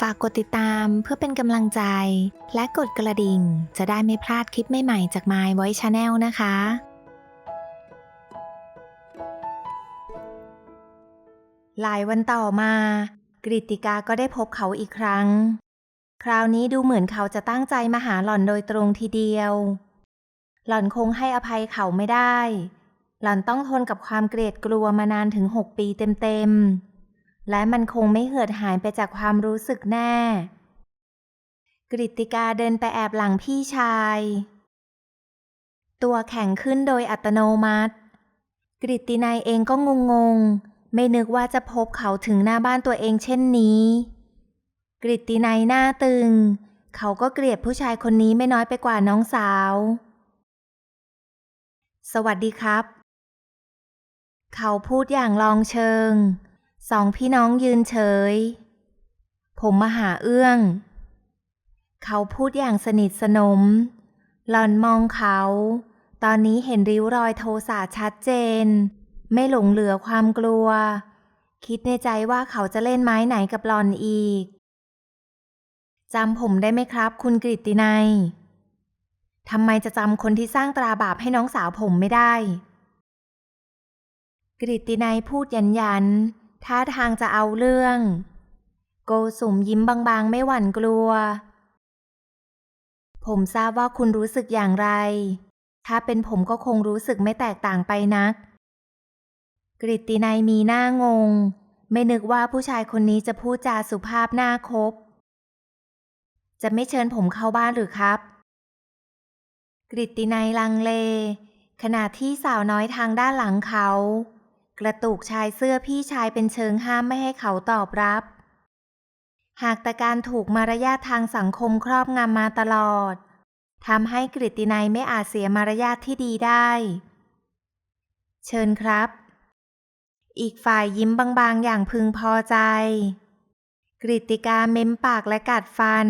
ฝากกดติดตามเพื่อเป็นกำลังใจ และกดกระดิ่ง จะได้ไม่พลาดคลิปใหม่ๆจาก My Voice Channel นะคะหลายวันต่อมา กริติกาก็ได้พบเขาอีกครั้ง คราวนี้ดูเหมือนเขาจะตั้งใจมาหาหล่อนโดยตรงทีเดียว หล่อนคงให้อภัยเขาไม่ได้ หล่อนต้องทนกับความเกลียดกลัวมานานถึงหกปีเต็มๆ และมันคงไม่เหือดหายไปจากความรู้สึกแน่ กริติกาเดินไปแอบหลังพี่ชาย ตัวแข็งขึ้นโดยอัตโนมัติ กริตตินายเองก็งงๆไม่นึกว่าจะพบเขาถึงหน้าบ้านตัวเองเช่นนี้ กริตตินายหน้าตึง เขาก็เกลียดผู้ชายคนนี้ไม่น้อยไปกว่าน้องสาว สวัสดีครับ เขาพูดอย่างลองเชิง สองพี่น้องยืนเฉย ผมมาหาเอื้อง เขาพูดอย่างสนิทสนม หล่อนมองเขา ตอนนี้เห็นริ้วรอยโทสะชัดเจน ไม่หลงเหลือความกลัว คิดในใจว่าเขาจะเล่นไม้ไหนกับหล่อนอีก จำผมได้ไหมครับคุณกฤตินัยทำไมจะจำคนที่สร้างตราบาปให้น้องสาวผมไม่ได้ กฤตินัยพูดยันยัน ท่าทางจะเอาเรื่อง โกสุมยิ้มบางๆ ไม่หวั่นกลัว ผมทราบว่าคุณรู้สึกอย่างไร ถ้าเป็นผมก็คงรู้สึกไม่แตกต่างไปนักกฤตินัยมีหน้างง ไม่นึกว่าผู้ชายคนนี้จะพูดจาสุภาพน่าคบ จะไม่เชิญผมเข้าบ้านหรือครับกฤตินัยลังเลขณะที่สาวน้อยทางด้านหลังเขา กระตุกชายเสื้อพี่ชายเป็นเชิงห้ามไม่ให้เขาตอบรับ หากแต่การถูกมารยาททางสังคมครอบงำมาตลอดทำให้กฤตินัยไม่อาจเสียมารยาทที่ดีได้ เชิญครับ อีกฝ่ายยิ้มบางๆ อย่างพึงพอใจ กฤติกาเม้มปากและกัดฟัน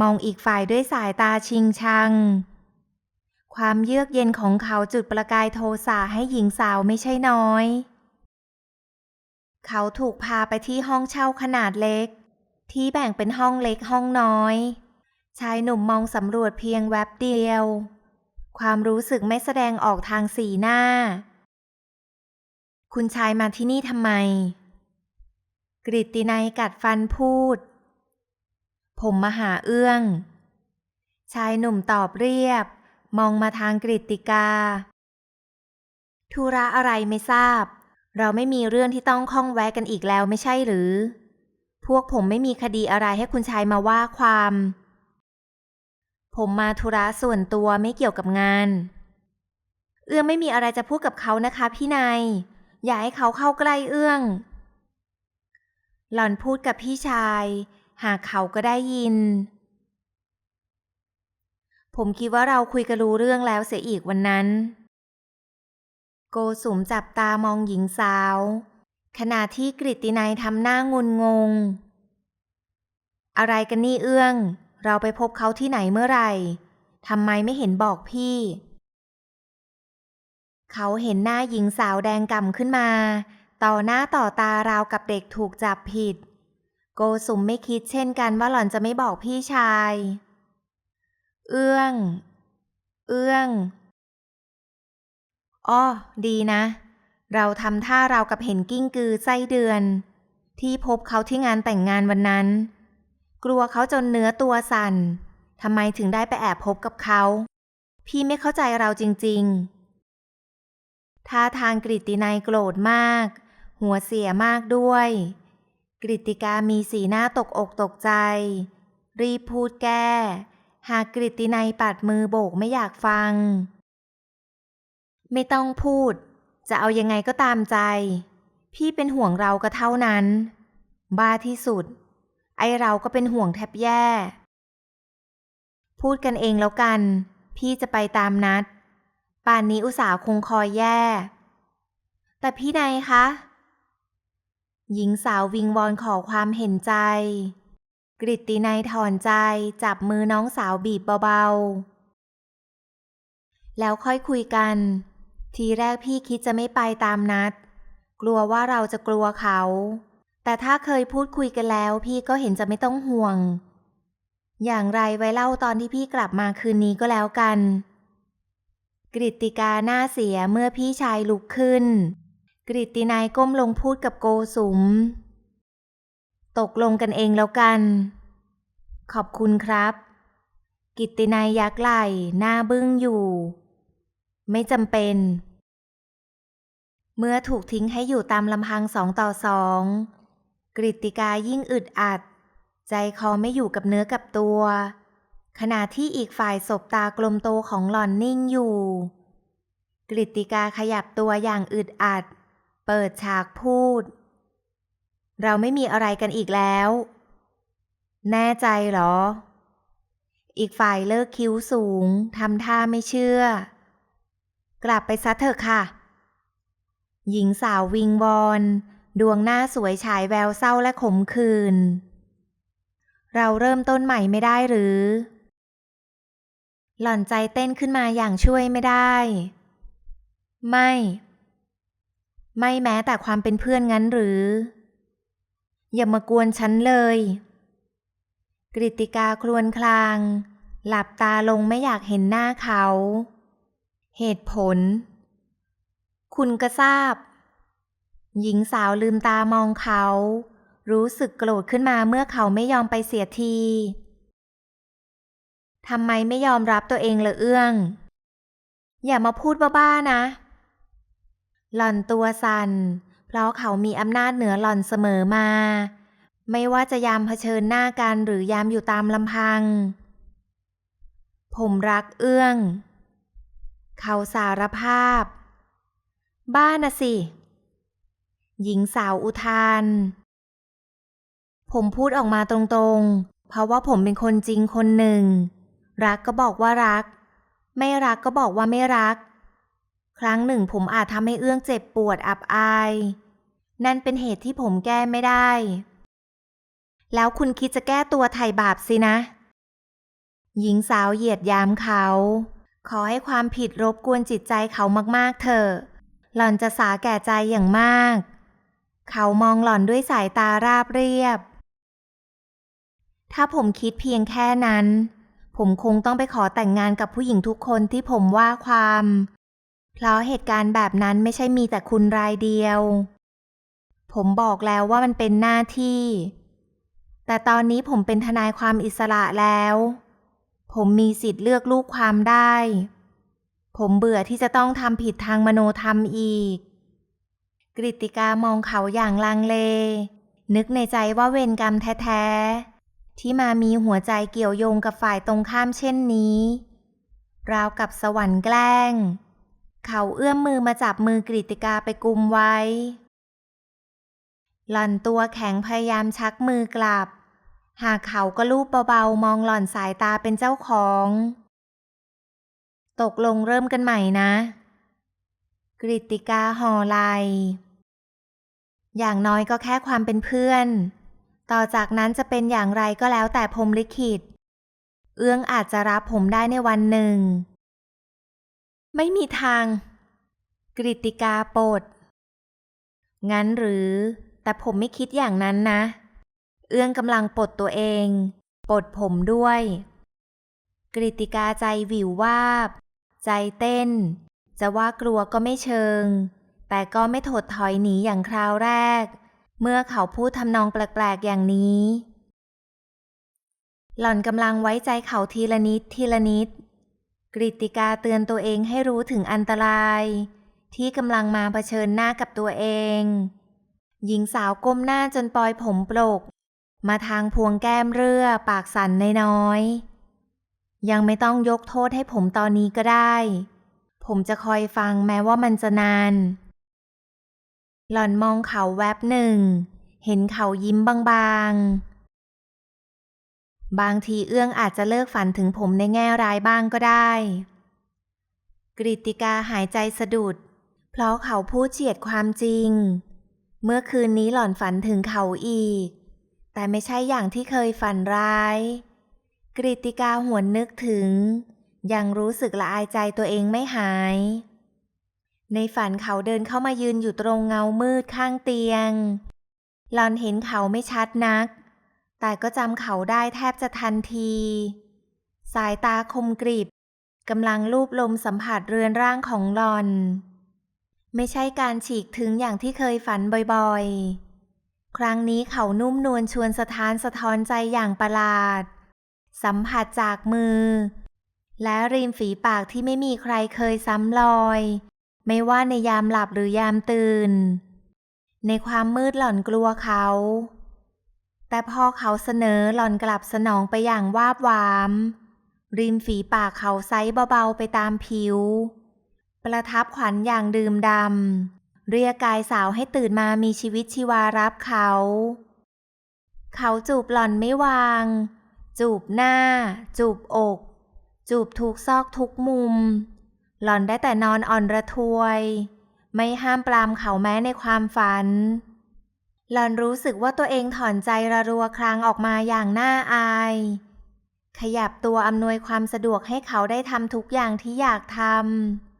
มองอีกฝ่ายด้วยสายตาชิงชัง ความเยือกเย็นของเขาจุดประกายโทสะให้หญิงสาวไม่ใช่น้อย เขาถูกพาไปที่ห้องเช่าขนาดเล็ก ที่แบ่งเป็นห้องเล็กห้องน้อย ชายหนุ่มมองสำรวจเพียงแวบเดียว ความรู้สึกไม่แสดงออกทางสีหน้า คุณชายมาที่นี่ทำไม กริตินัยกัดฟันพูด ผมมาหาเอื้อง ชายหนุ่มตอบเรียบ มองมาทางกริตติกา ธุระอะไรไม่ทราบ เราไม่มีเรื่องที่ต้องข้องแวะกันอีกแล้วไม่ใช่หรือ พวกผมไม่มีคดีอะไรให้คุณชายมาว่าความ ผมมาธุระส่วนตัวไม่เกี่ยวกับงาน เอื้องไม่มีอะไรจะพูดกับเขานะคะพี่นายอย่าให้เขาเข้าใกล้เอื้อง หล่อนพูดกับพี่ชาย หากเขาก็ได้ยิน ผมคิดว่าเราคุยกันรู้เรื่องแล้วเสียอีกวันนั้น โกสุมจับตามองหญิงสาว ขณะที่กริตินัยทำหน้างุนงง อะไรกันนี่เอื้อง เราไปพบเขาที่ไหนเมื่อไหร่ทำไมไม่เห็นบอกพี่ เขาเห็นหน้าหญิงสาวแดงก่ำขึ้นมา ต่อหน้าต่อตาราวกับเด็กถูกจับผิด โกสุมไม่คิดเช่นกันว่าหล่อนจะไม่บอกพี่ชาย เอื้อง เอื้อง อ้อดีนะ เราทำท่าเรากับเห็นกิ้งกือไส้เดือน ที่พบเขาที่งานแต่งงานวันนั้น กลัวเขาจนเนื้อตัวสั่นทำไมถึงได้ไปแอบพบกับเขา พี่ไม่เข้าใจเราจริง ๆ ท่าทางกริตินัยโกรธมาก หัวเสียมากด้วย กริติกามีสีหน้าตกอกตกใจ รีบพูดแก้ หากกริตินัยปัดมือโบกไม่อยากฟัง ไม่ต้องพูด จะเอายังไงก็ตามใจ พี่เป็นห่วงเราก็เท่านั้น บ้าที่สุด ไอเราก็เป็นห่วงแทบแย่ พูดกันเองแล้วกัน พี่จะไปตามนัด ป่านนี้อุตสาห์คงคอยแย่ แต่พี่นายคะ หญิงสาววิงวอนขอความเห็นใจ กริตตินัยถอนใจจับมือน้องสาวบีบเบาๆแล้วค่อยคุยกัน ทีแรกพี่คิดจะไม่ไปตามนัด กลัวว่าเราจะกลัวเขา แต่ถ้าเคยพูดคุยกันแล้ว พี่ก็เห็นจะไม่ต้องห่วง อย่างไรไว้เล่าตอนที่พี่กลับมาคืนนี้ก็แล้วกัน กริตติกาหน้าเสียเมื่อพี่ชายลุกขึ้น กริตตินายก้มลงพูดกับโกสุม ตกลงกันเองแล้วกัน ขอบคุณครับ กิตตินายยักไหล่หน้าบึ้งอยู่ ไม่จำเป็น เมื่อถูกทิ้งให้อยู่ตามลำพังสองต่อสองกริติกายิ่งอึดอัด ใจคอไม่อยู่กับเนื้อกับตัว ขณะที่อีกฝ่ายสบตากลมโตของหล่อนนิ่งอยู่ กริตติกาขยับตัวอย่างอึดอัด เปิดฉากพูด เราไม่มีอะไรกันอีกแล้ว แน่ใจเหรอ อีกฝ่ายเลิกคิ้วสูงทำท่าไม่เชื่อ กลับไปซะเถอะค่ะ หญิงสาววิงวอน ดวงหน้าสวยฉายแววเศร้าและขมขื่นเราเริ่มต้นใหม่ไม่ได้หรือ หล่อนใจเต้นขึ้นมาอย่างช่วยไม่ได้ ไม่ ไม่แม้แต่ความเป็นเพื่อนงั้นหรือ อย่ามากวนฉันเลย กริติกาครวญคลาง หลับตาลงไม่อยากเห็นหน้าเขา เหตุผล คุณก็ทราบ หญิงสาวลืมตามองเขา รู้สึกโกรธขึ้นมาเมื่อเขาไม่ยอมไปเสียทีทำไมไม่ยอมรับตัวเองเลยเอื้อง อย่ามาพูดบ้าๆนะ หล่อนตัวสัน่น เพราะเขามีอำนาจเหนือหล่อนเสมอมา ไม่ว่าจะยามเผชิญหน้ากันหรือยามอยู่ตามลำพัง ผมรักเอื้อง เขาสารภาพ บ้านะสิ หญิงสาวอุทาน ผมพูดออกมาตรงๆ เพราะว่าผมเป็นคนจริงคนหนึ่ง รักก็บอกว่ารัก ไม่รักก็บอกว่าไม่รัก ครั้งหนึ่งผมอาจทำให้เอื้องเจ็บปวดอับอาย นั่นเป็นเหตุที่ผมแก้ไม่ได้ แล้วคุณคิดจะแก้ตัวไถ่บาปสินะ หญิงสาวเหยียดยามเขา ขอให้ความผิดรบกวนจิตใจเขามากๆเถอะ หล่อนจะสาแก่ใจอย่างมาก เขามองหล่อนด้วยสายตาราบเรียบ ถ้าผมคิดเพียงแค่นั้น ผมคงต้องไปขอแต่งงานกับผู้หญิงทุกคนที่ผมว่าความ เพราะเหตุการณ์แบบนั้นไม่ใช่มีแต่คุณรายเดียว ผมบอกแล้วว่ามันเป็นหน้าที่ แต่ตอนนี้ผมเป็นทนายความอิสระแล้ว ผมมีสิทธิ์เลือกลูกความได้ ผมเบื่อที่จะต้องทำผิดทางมโนธรรมอีก กริติกามองเขาอย่างลังเล นึกในใจว่าเวรกรรมแท้ๆ ที่มามีหัวใจเกี่ยวโยงกับฝ่ายตรงข้ามเช่นนี้ ราวกับสวรรค์แกล้ง เขาเอื้อมมือมาจับมือกริติกาไปกุมไว้ หล่อนตัวแข็งพยายามชักมือกลับ หากเขาก็ลูบเบาๆ มองหล่อนสายตาเป็นเจ้าของ ตกลงเริ่มกันใหม่นะ กริติกาหอไลอย่างน้อยก็แค่ความเป็นเพื่อน ต่อจากนั้นจะเป็นอย่างไรก็แล้วแต่พรมลิขิต เอื้องอาจจะรับผมได้ในวันหนึ่ง ไม่มีทาง กริติกาปดงั้นหรือ แต่ผมไม่คิดอย่างนั้นนะ เอื้องกำลังปลดตัวเอง ปลดผมด้วย กริติกาใจวิววาบ ใจเต้น จะว่ากลัวก็ไม่เชิง แต่ก็ไม่ถดถอยหนีอย่างคราวแรก เมื่อเขาพูดทำนองแปลกๆอย่างนี้ หล่อนกำลังไว้ใจเขาทีละนิดทีละนิด กริติกาเตือนตัวเองให้รู้ถึงอันตราย ที่กำลังมาเผชิญหน้ากับตัวเองหญิงสาวก้มหน้าจนปลอยผมปลก มาทางพวงแก้มเรือปากสั่นน้อย ยังไม่ต้องยกโทษให้ผมตอนนี้ก็ได้ ผมจะคอยฟังแม้ว่ามันจะนาน หล่อนมองเขาแวบหนึ่ง เห็นเขายิ้มบางๆ บางทีเอื้องอาจจะเลิกฝันถึงผมในแง่ร้ายบ้างก็ได้ กริติกาหายใจสะดุด เพราะเขาพูดเฉียดความจริง เมื่อคืนนี้หล่อนฝันถึงเขาอีก แต่ไม่ใช่อย่างที่เคยฝันร้าย กริติกาหวนนึกถึง ยังรู้สึกละอายใจตัวเองไม่หาย ในฝันเขาเดินเข้ามายืนอยู่ตรงเงามืดข้างเตียง หลอนเห็นเขาไม่ชัดนัก แต่ก็จำเขาได้แทบจะทันที สายตาคมกริบกำลังลูบลมสัมผัสเรือนร่างของหลอน ไม่ใช่การฉีกถึงอย่างที่เคยฝันบ่อยๆ ครั้งนี้เขานุ่มนวลชวนสะท้านสะท้อนใจอย่างประหลาด สัมผัสจากมือ และริมฝีปากที่ไม่มีใครเคยซ้ำรอย ไม่ว่าในยามหลับหรือยามตื่น ในความมืดหล่อนกลัวเขา แต่พอเขาเสนอหล่อนกลับสนองไปอย่างวาบวาม ริมฝีปากเขาไซเบาๆไปตามผิว ประทับขวัญอย่างดื่มดำ เรียกกายสาวให้ตื่นมามีชีวิตชีวารับเขา เขาจูบหล่อนไม่วาง จูบหน้า จูบอก จูบทุกซอกทุกมุม หล่อนได้แต่นอนอ่อนระทวย ไม่ห้ามปรามเขาแม้ในความฝัน หล่อนรู้สึกว่าตัวเองถอนใจระรัวครางออกมาอย่างน่าอาย ขยับตัวอำนวยความสะดวกให้เขาได้ทำทุกอย่างที่อยากท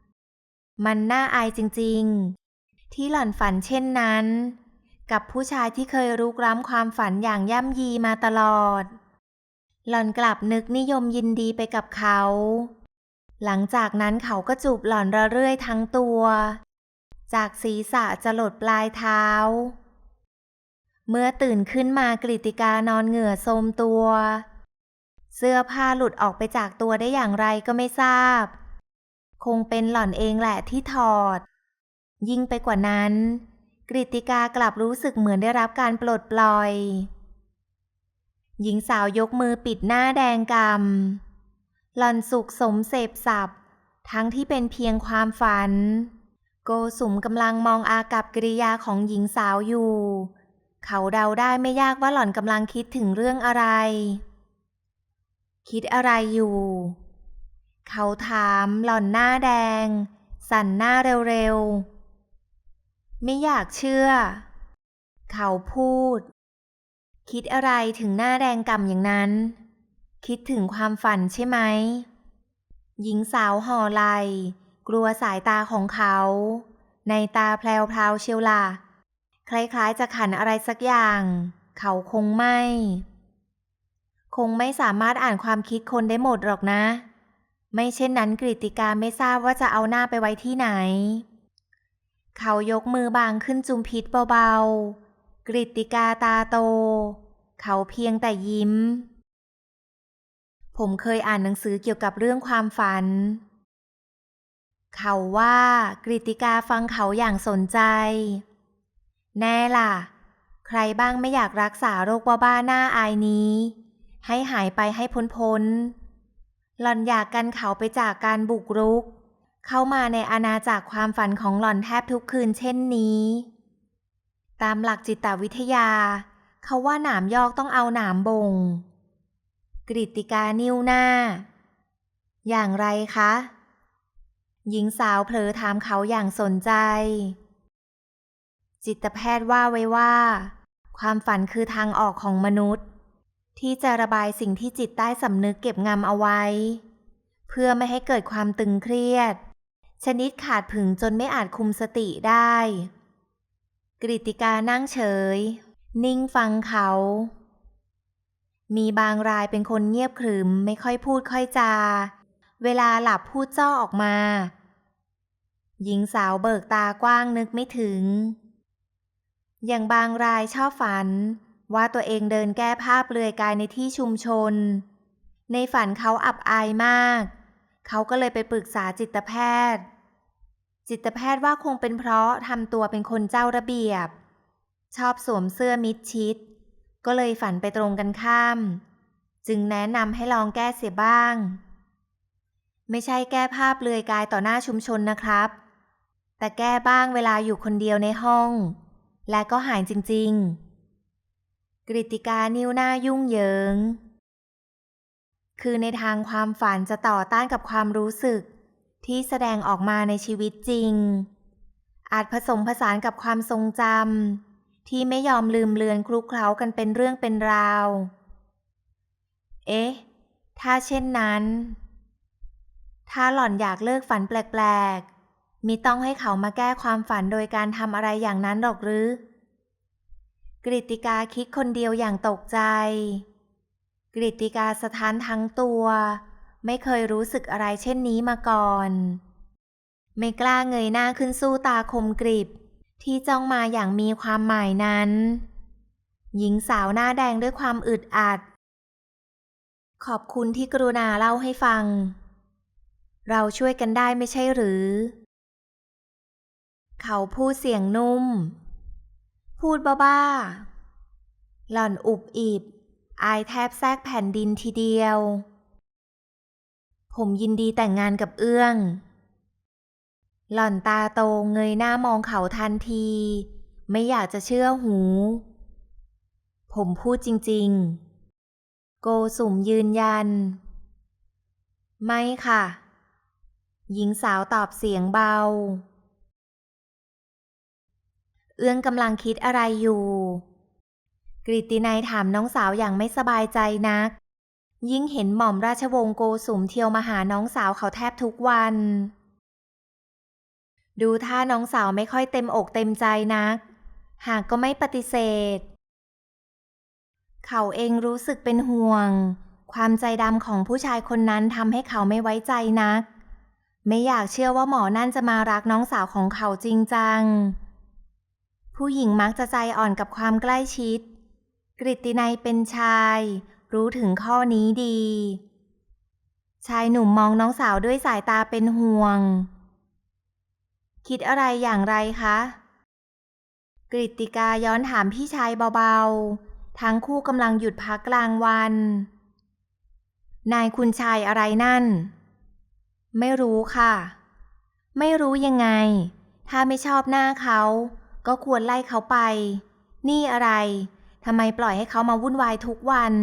ำมันน่าอายจริง ที่หล่อนฝันเช่นนั้น กับผู้ชายที่เคยรุกร้ำความฝันอย่างย่ำยีมาตลอด หล่อนกลับนึกนิยมยินดีไปกับเขา หลังจากนั้นเขาก็จูบหล่อนระเรื่อยทั้งตัว จากศีรษะจะหลดปลายเท้า เมื่อตื่นขึ้นมากริติกานอนเหงื่อโทมตัว เสื้อผ้าหลุดออกไปจากตัวได้อย่างไรก็ไม่ทราบ คงเป็นหล่อนเองแหละที่ถอด ยิ่งไปกว่านั้น กริติกากลับรู้สึกเหมือนได้รับการปลดปล่อย หญิงสาวยกมือปิดหน้าแดงกำหล่อนสุขสมเสพสับทั้งที่เป็นเพียงความฝัน โกสุมกำลังมองอากับกิริยาของหญิงสาวอยู่ เขาเดาได้ไม่ยากว่าหล่อนกำลังคิดถึงเรื่องอะไร คิดอะไรอยู่ เขาถามหล่อนหน้าแดง สั่นหน้าเร็วๆ ไม่อยากเชื่อ เขาพูด คิดอะไรถึงหน้าแดงกำอย่างนั้น คิดถึงความฝันใช่ไหม หญิงสาวห่อไหลกลัวสายตาของเขา ในตาแพลวพราวเชียวล่ะ คล้ายๆจะขันอะไรสักอย่าง เขาคงไม่ คงไม่สามารถอ่านความคิดคนได้หมดหรอกนะ ไม่เช่นนั้นกริติกาไม่ทราบว่าจะเอาหน้าไปไว้ที่ไหน เขายกมือบางขึ้นจุมพิษเบาๆ กริติกาตาโต เขาเพียงแต่ยิ้ม ผมเคยอ่านหนังสือเกี่ยวกับเรื่องความฝัน เขาว่ากริติกาฟังเขาอย่างสนใจ แน่ล่ะ ใครบ้างไม่อยากรักษาโรคบ้าๆหน้าอายนี้ ให้หายไปให้พ้นๆหล่อนอยากกันเขาไปจากการบุกรุก เข้ามาในอาณาจักรความฝันของหล่อนแทบทุกคืนเช่นนี้ ตามหลักจิตวิทยา เขาว่าหนามยอกต้องเอาหนามบง กริติกานิ้วหน้า อย่างไรคะ หญิงสาวเผลอถามเขาอย่างสนใจ จิตแพทย์ว่าไว้ว่า ความฝันคือทางออกของมนุษย์ ที่จะระบายสิ่งที่จิตใต้สำนึกเก็บงำเอาไว้เพื่อไม่ให้เกิดความตึงเครียด ชนิดขาดผึงจนไม่อาจคุมสติได้ กริติกานั่งเฉย นิ่งฟังเขา มีบางรายเป็นคนเงียบขรึมไม่ค่อยพูดค่อยจา เวลาหลับพูดจ้อออกมา หญิงสาวเบิกตากว้างนึกไม่ถึง อย่างบางรายชอบฝัน ว่าตัวเองเดินแก้ผ้าเปลือยกายในที่ชุมชน ในฝันเขาอับอายมาก เขาก็เลยไปปรึกษาจิตแพทย์ จิตแพทย์ว่าคงเป็นเพราะทำตัวเป็นคนเจ้าระเบียบ ชอบสวมเสื้อมิดชิด ก็เลยฝันไปตรงกันข้าม จึงแนะนำให้ลองแก้เสียบ้าง ไม่ใช่แก้ผ้าเลือยกายต่อหน้าชุมชนนะครับ แต่แก้บ้างเวลาอยู่คนเดียวในห้อง และก็หายจริง ๆ กริติกานิ้วหน้ายุ่งเหยิง คือในทางความฝันจะต่อต้านกับความรู้สึก ที่แสดงออกมาในชีวิตจริง อาจผสมผสานกับความทรงจำที่ไม่ยอมลืมเลือนคลุกเคล้ากันเป็นเรื่องเป็นราว เอ๊ะ ถ้าเช่นนั้น ถ้าหล่อนอยากเลิกฝันแปลกๆ มิต้องให้เขามาแก้ความฝันโดยการทำอะไรอย่างนั้นหรอกหรือกริตติกาคิดคนเดียวอย่างตกใจ กริติกาสะท้านทั้งตัว ไม่เคยรู้สึกอะไรเช่นนี้มาก่อน ไม่กล้าเงยหน้าขึ้นสู้ตาคมกริบ ที่จ้องมาอย่างมีความหมายนั้น หญิงสาวหน้าแดงด้วยความอึดอัด ขอบคุณที่กรุณาเล่าให้ฟัง เราช่วยกันได้ไม่ใช่หรือ เขาพูดเสียงนุ่ม พูดบ้าๆหล่อนอุบอิบ อายแทบแทรกแผ่นดินทีเดียว ผมยินดีแต่งงานกับเอื้อง หล่อนตาโตเงยหน้ามองเขาทันที ไม่อยากจะเชื่อหู ผมพูดจริง ๆ โกสุมยืนยัน ไม่ค่ะ หญิงสาวตอบเสียงเบา เอื้องกำลังคิดอะไรอยู่ กริตินัยถามน้องสาวอย่างไม่สบายใจนัก ยิ่งเห็นหม่อมราชวงศ์โกสุมเที่ยวมาหาน้องสาวเขาแทบทุกวัน ดูท่าน้องสาวไม่ค่อยเต็มอกเต็มใจนัก หากก็ไม่ปฏิเสธ เขาเองรู้สึกเป็นห่วง ความใจดำของผู้ชายคนนั้นทำให้เขาไม่ไว้ใจนัก ไม่อยากเชื่อว่าหมอนั่นจะมารักน้องสาวของเขาจริงจังผู้หญิงมักจะใจอ่อนกับความใกล้ชิด กริตินัยเป็นชาย รู้ถึงข้อนี้ดี ชายหนุ่มมองน้องสาวด้วยสายตาเป็นห่วง คิดอะไรอย่างไรคะกริตติกาย้อนถามพี่ชายเบาๆ ทั้งคู่กำลังหยุดพักกลางวัน นายคุณชายอะไรนั่น ไม่รู้ค่ะ ไม่รู้ยังไง ถ้าไม่ชอบหน้าเขา ก็ควรไล่เขาไป นี่อะไร ทำไมปล่อยให้เขามาวุ่นวายทุกวัน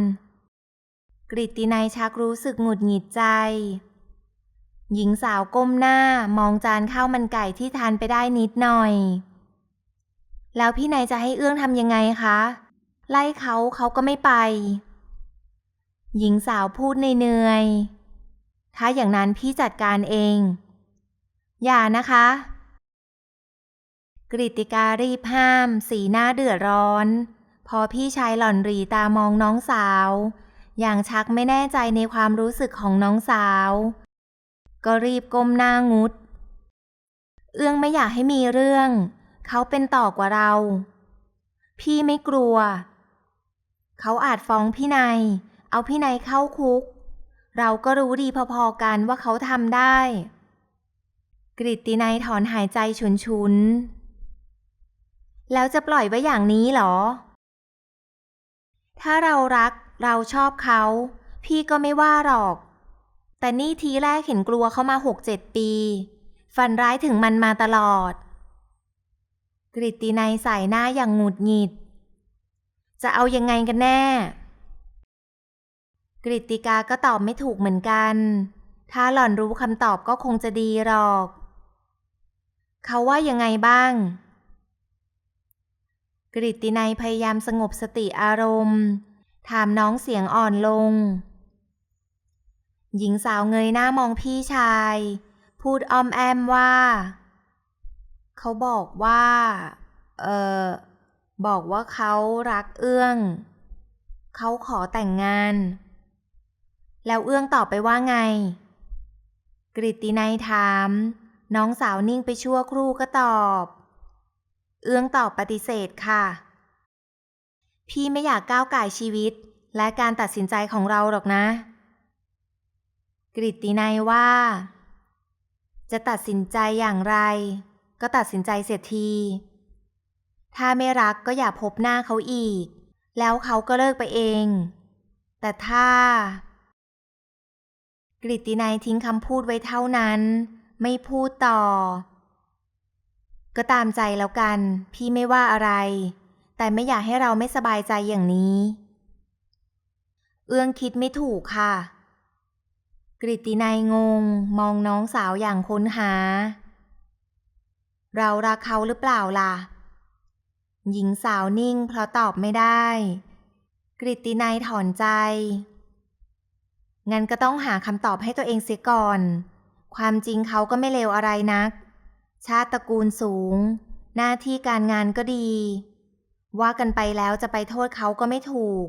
กริตินัยชักรู้สึกหงุดหงิดใจ หญิงสาวก้มหน้ามองจานข้าวมันไก่ที่ทานไปได้นิดหน่อย แล้วพี่นายจะให้เอื้องทำยังไงคะ ไล่เขาเขาก็ไม่ไป หญิงสาวพูดเหนื่อยๆถ้าอย่างนั้นพี่จัดการเอง อย่านะคะ กริติการีบห้าม สีหน้าเดือดร้อน พอพี่ชายหล่อนรีตามองน้องสาว อย่างชักไม่แน่ใจในความรู้สึกของน้องสาว ก็รีบก้มหน้างุด เอื้องไม่อยากให้มีเรื่อง เขาเป็นต่อกว่าเรา พี่ไม่กลัว เขาอาจฟ้องพี่นายเอาพี่นายเข้าคุก เราก็รู้ดีพอๆกันว่าเขาทำได้ กริตตินัยถอนหายใจฉุนๆ แล้วจะปล่อยไว้อย่างนี้เหรอ ถ้าเรารักเราชอบเขา พี่ก็ไม่ว่าหรอก แต่นี่ทีแรกเห็นกลัวเขามาหกเจ็ดปี ฝันร้ายถึงมันมาตลอด กริตตินัยใส่หน้าอย่างหงุดหงิด จะเอายังไงกันแน่ กริตติกาก็ตอบไม่ถูกเหมือนกัน ถ้าหล่อนรู้คำตอบก็คงจะดีหรอก เขาว่ายังไงบ้าง กริตตินัยพยายามสงบสติอารมณ์ ถามน้องเสียงอ่อนลง หญิงสาวเงยหน้ามองพี่ชาย พูดอ้อมแอมว่า เขาบอกว่า เออบอกว่าเขารักเอื้อง เขาขอแต่งงาน แล้วเอื้องตอบไปว่าไงกริตตินัยถาม น้องสาวนิ่งไปชั่วครู่ก็ตอบ เอื้องตอบปฏิเสธค่ะ พี่ไม่อยากก้าวไก่ายชีวิต และการตัดสินใจของเราหรอกนะ กริตตินัยว่า จะตัดสินใจอย่างไร ก็ตัดสินใจเสียที ถ้าไม่รักก็อย่าพบหน้าเขาอีก แล้วเขาก็เลิกไปเอง แต่ถ้า กริตตินัยทิ้งคำพูดไว้เท่านั้น ไม่พูดต่อ ก็ตามใจแล้วกัน พี่ไม่ว่าอะไร แต่ไม่อยากให้เราไม่สบายใจอย่างนี้ เอื้องคิดไม่ถูกค่ะ กริตินัยงง มองน้องสาวอย่างค้นหา เรารักเขาหรือเปล่าล่ะ หญิงสาวนิ่งเพราะตอบไม่ได้ กริตินัยถอนใจ งั้นก็ต้องหาคำตอบให้ตัวเองเสียก่อน ความจริงเขาก็ไม่เลวอะไรนัก ชาติตระกูลสูง หน้าที่การงานก็ดี ว่ากันไปแล้วจะไปโทษเขาก็ไม่ถูก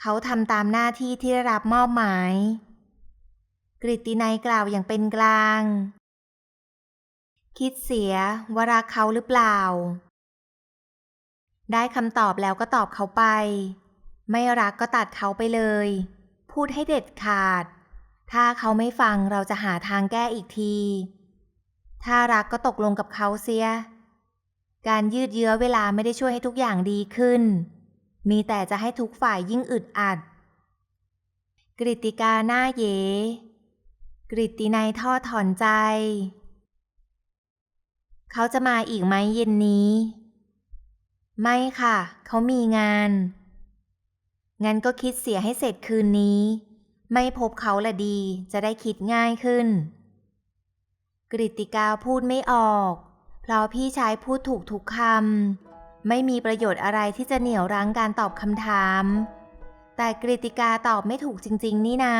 เขาทำตามหน้าที่ที่ได้รับมอบหมาย กฤตินัยกล่าวอย่างเป็นกลาง คิดเสียว่ารักเขาหรือเปล่า ได้คำตอบแล้วก็ตอบเขาไป ไม่รักก็ตัดเขาไปเลย พูดให้เด็ดขาด ถ้าเขาไม่ฟังเราจะหาทางแก้อีกที ถ้ารักก็ตกลงกับเขาเสีย การยืดเยื้อเวลาไม่ได้ช่วยให้ทุกอย่างดีขึ้น มีแต่จะให้ทุกฝ่ายยิ่งอึดอัด กริติกาหน้าเย กริตินัยทอถอนใจ เขาจะมาอีกไหมเย็นนี้ ไม่ค่ะ เขามีงาน งั้นก็คิดเสียให้เสร็จคืนนี้ ไม่พบเขาละดี จะได้คิดง่ายขึ้น กริติกาพูดไม่ออก เพราะพี่ชายพูดถูกทุกคำ ไม่มีประโยชน์อะไรที่จะเหนี่ยวรั้งการตอบคำถาม แต่กริติกาตอบไม่ถูกจริง ๆ นี่นา